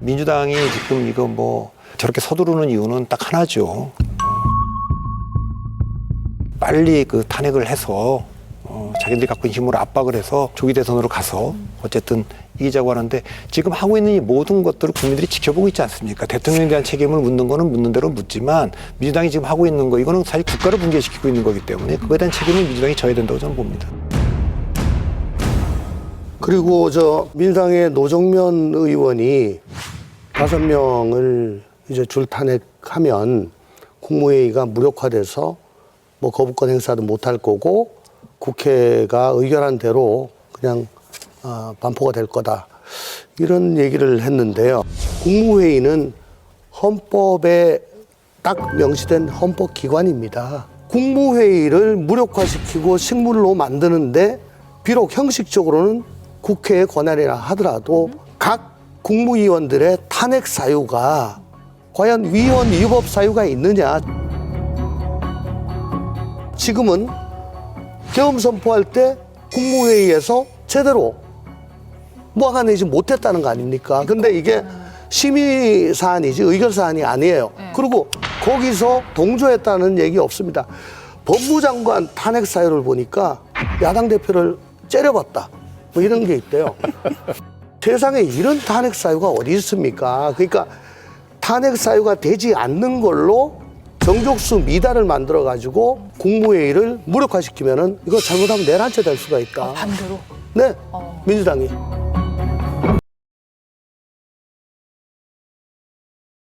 민주당이 지금 이거 뭐 저렇게 서두르는 이유는 딱 하나죠. 빨리 그 탄핵을 해서 어, 자기들이 갖고 있는 힘으로 압박을 해서 조기 대선으로 가서 어쨌든 이기자고 하는데 지금 하고 있는 이 모든 것들을 국민들이 지켜보고 있지 않습니까? 대통령에 대한 책임을 묻는 거는 묻는 대로 묻지만 민주당이 지금 하고 있는 거 이거는 사실 국가를 붕괴시키고 있는 거기 때문에 그거에 대한 책임은 민주당이 져야 된다고 저는 봅니다. 그리고 저 민주당의 노정면 의원이 다섯 명을 이제 줄 탄핵하면 국무회의가 무력화돼서 뭐 거부권 행사도 못할 거고 국회가 의결한 대로 그냥 어, 반포가 될 거다 이런 얘기를 했는데요. 국무회의는 헌법에 딱 명시된 헌법 기관입니다. 국무회의를 무력화시키고 식물로 만드는데 비록 형식적으로는 국회의 권한이라 하더라도 각 국무위원들의 탄핵 사유가 과연 위헌 위법 사유가 있느냐 지금은 계엄 선포할 때 국무회의에서 제대로 뭐하내지 못했다는 거 아닙니까? 근데 이게 심의 사안이지 의결 사안이 아니에요. 그리고 거기서 동조했다는 얘기 없습니다. 법무장관 탄핵 사유를 보니까 야당 대표를 째려봤다. 뭐 이런 게 있대요. 세상에 이런 탄핵 사유가 어디 있습니까? 그러니까 탄핵 사유가 되지 않는 걸로 정족수 미달을 만들어 가지고 국무회의를 무력화시키면은 이거 잘못하면 내란죄 될 수가 있다. 반대로. 네, 어. 민주당이.